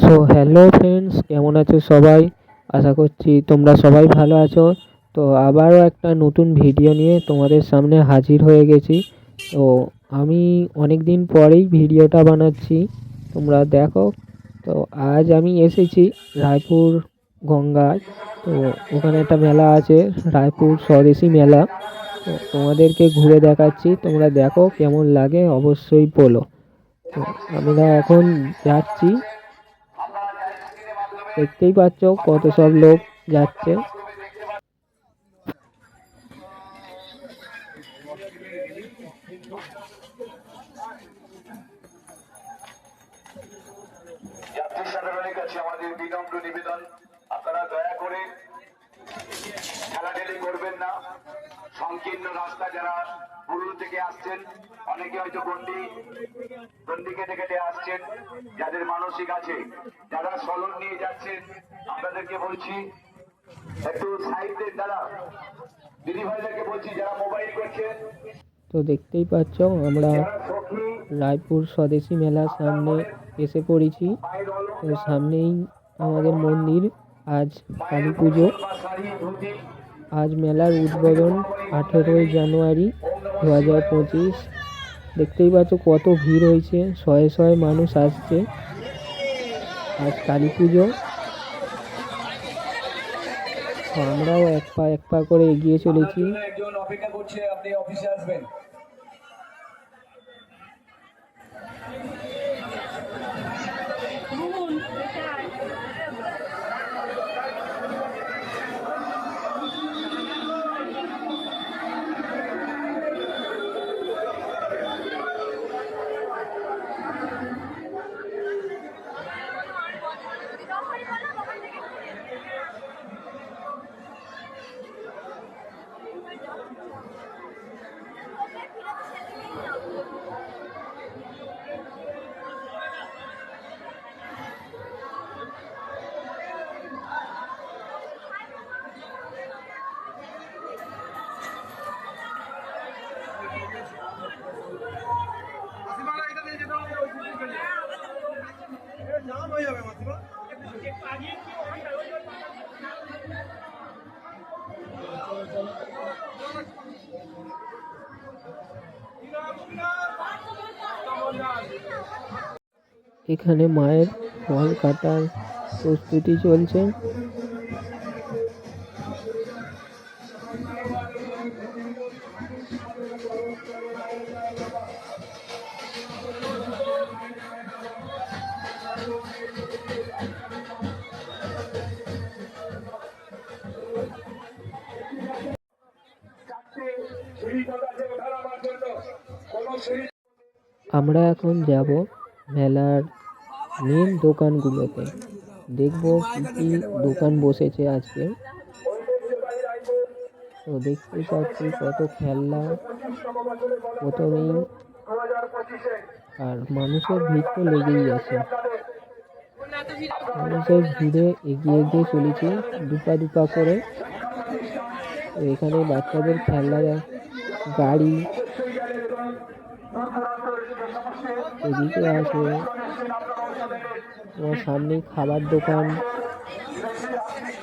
So hello friends কেমন আছো সবাই? আশা করছি তোমরা সবাই ভালো আছো। তো আবারও একটা নতুন ভিডিও নিয়ে তোমাদের সামনে হাজির হয়ে গেছি। তো আমি অনেক দিন পরেই ভিডিওটা বানাচ্ছি, তোমরা দেখো। তো আজ আমি এসেছি রায়পুর গঙ্গায়। তো ওখানে একটা মেলা আছে, রায়পুর স্বদেশী মেলা। তো তোমাদেরকে ঘুরে দেখাচ্ছি, তোমরা দেখো কেমন লাগে, অবশ্যই বলো। তো আমরা এখন যাচ্ছি। দেখতেই পাচ্ছ কত সব লোক যাচ্ছে। আমাদের নিবেদন আপনারা করে করবেন না। সংকীর্ণ রাস্তা যারা পুরুল থেকে আসছেন। অনেকে হয়তো গন্ডি গন্ডি কেটে কেটে আসছেন। যাদের মানসিক আছে যারা সলন নিয়ে যাচ্ছেন আপনাদেরকে বলছি একটু সাইডের দ্বারা দিদি ভাইদেরকে বলছি যারা মোবাইল করছেন। তো দেখতেই পাচ্ছ আমরা রায়পুর স্বদেশী মেলার সামনে এসে পড়েছি। তো সামনেই আমাদের মন্দির। আজ কালী পুজো। আজ মেলার উদ্বোধন আঠেরোই জানুয়ারি। দু হাজার পঁচিশ। দেখতেই পাচ্ছ কত ভিড় হয়েছে, শয়ে শয়ে মানুষ আসছে। আজ কালী পুজো। আমরাও এক পা এক পা করে এগিয়ে চলেছি। অপেক্ষা করছে, আপনি অফিসে আসবেন মাসিমারা এটা নিয়ে যেতে হবে ওই দিকে গেলে। এ জাম হয়ে যাবে মাসিমা এখানে মায়ের ফল কাটার প্রস্তুতি চলছে। আমরা এখন যাব মেলার মেন দোকানগুলোতে। দেখব কী দোকান বসেছে আজকে। তো দেখতে পাচ্ছি কত খেলনা, প্রথমেই আর মানুষের ভিড় তো লেগেই আছে। মানুষের ভিড়ে এগিয়ে এগিয়ে চলেছি দুপা দুপা করে। এখানে বাচ্চাদের খেলনা, গাড়ি এদিকে আছে। সামনেই খাবার দোকান।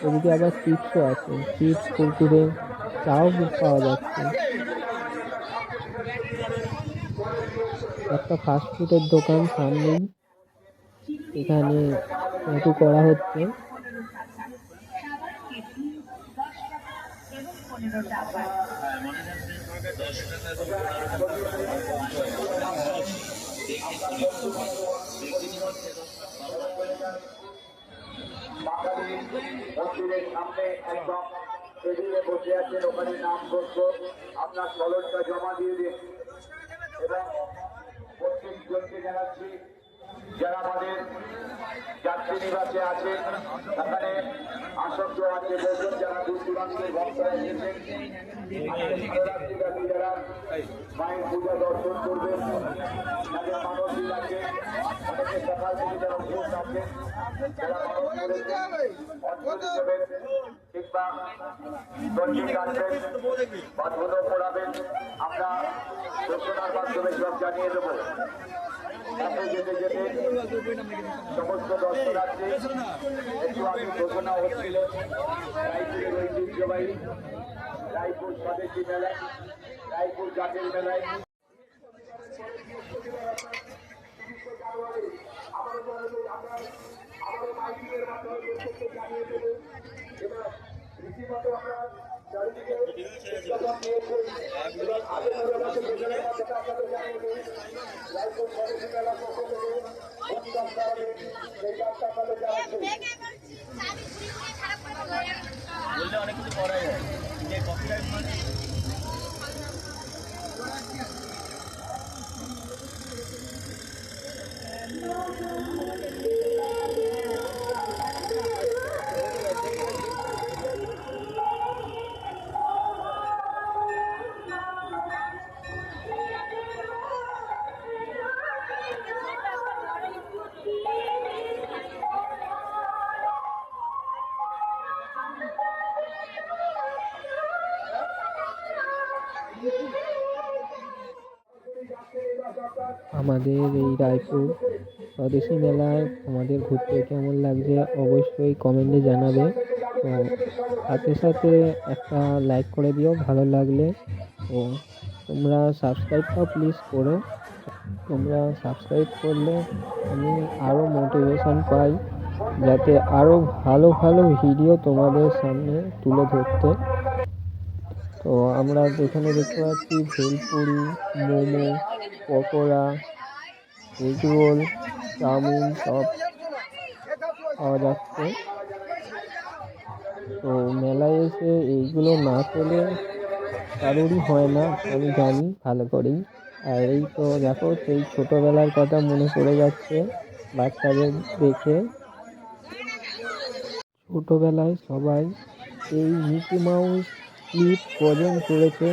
এদিকে আবার চিপসও আছে। চিপস কুরকুরে চাও পাওয়া যাচ্ছে। একটা ফাস্টফুডের দোকান সামনেই। এখানে একটু করা হচ্ছে। বাঙালি মন্দিরের সামনে একদম টেবিলে বসে আছেন, ওখানে নাম করব আপনার কলমটা জমা দিয়ে দিন। এবং প্রত্যেক জনকে জানাচ্ছি যারা আমাদের যাত্রী নিবাসে আছে সেখানে আসক্ত আছে বলছেন যারা দূর দূরান্তের ভক্তরা এসেছেন। যারা মায়ের দর্শন করবেন আছে ধুলো পড়াবেন, আমরা ঘোষণার মাধ্যমে সব জানিয়ে দেবো। সাথে যেতে যেতে সমস্ত দর্শনার্থী, একটু আগে ঘোষণা হচ্ছিল, রায়পুরের ঐতিহ্যবাহী রায়পুর স্বদেশী মেলায় রায়পুর জাতের মেলায়। রীতিমতো আমরা চারিদিকে আগে আপনাদের জানিয়ে দিই রায়পুর স্বদেশী মেলার পক্ষ থেকে উত্তম কারণে সেই যাত্রা ফলে জানাচ্ছি বললে অনেক কিছু করা যায় যে কপিরাইট মানে আমাদের এই রায়পুর স্বদেশী মেলায় তোমাদের ঘুরতে কেমন লাগছে অবশ্যই কমেন্টে জানাবে। তো সাথে সাথে একটা লাইক করে দিও, ভালো লাগলে। ও, তোমরা সাবস্ক্রাইবটাও প্লিজ করো। তোমরা সাবস্ক্রাইব করলে আমি আরও মোটিভেশন পাই, যাতে আরও ভালো ভালো ভিডিও তোমাদের সামনে তুলে ধরতে। তো আমরা যেখানে দেখতে পাচ্ছি bhelpuri, momo, pakora egg roll chowmein সব পাওয়া যাচ্ছে। তো মেলায় এসে এইগুলো না পেলে কারোরই হয় না, আমি জানি, ভালো করেই। আর এই তো দেখো, সেই ছোটোবেলার কথা মনে পড়ে যাচ্ছে বাচ্চাদের দেখে। ছোটোবেলায় সবাই এই মিকি মাউস ক্লিপ কজন করেছে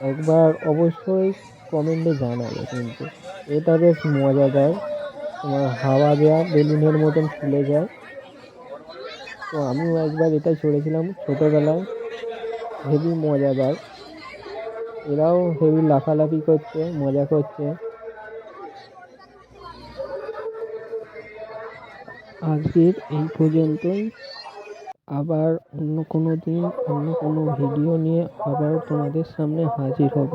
একবার অবশ্যই কমেন্টে জানাবে কিন্তু। এটা বেশ মজাদার। তোমার হাওয়া দেওয়া বেলুনের মতন ফুলে যায়। তো আমিও একবার এটা চড়েছিলাম ছোটোবেলায়। হেভি মজাদার। এরাও হেভি লাফালাফি করছে, মজা করছে। আজকের এই পর্যন্তই। আবার অন্য কোনো দিন অন্য কোনো ভিডিও নিয়ে আবার তোমাদের সামনে হাজির হব।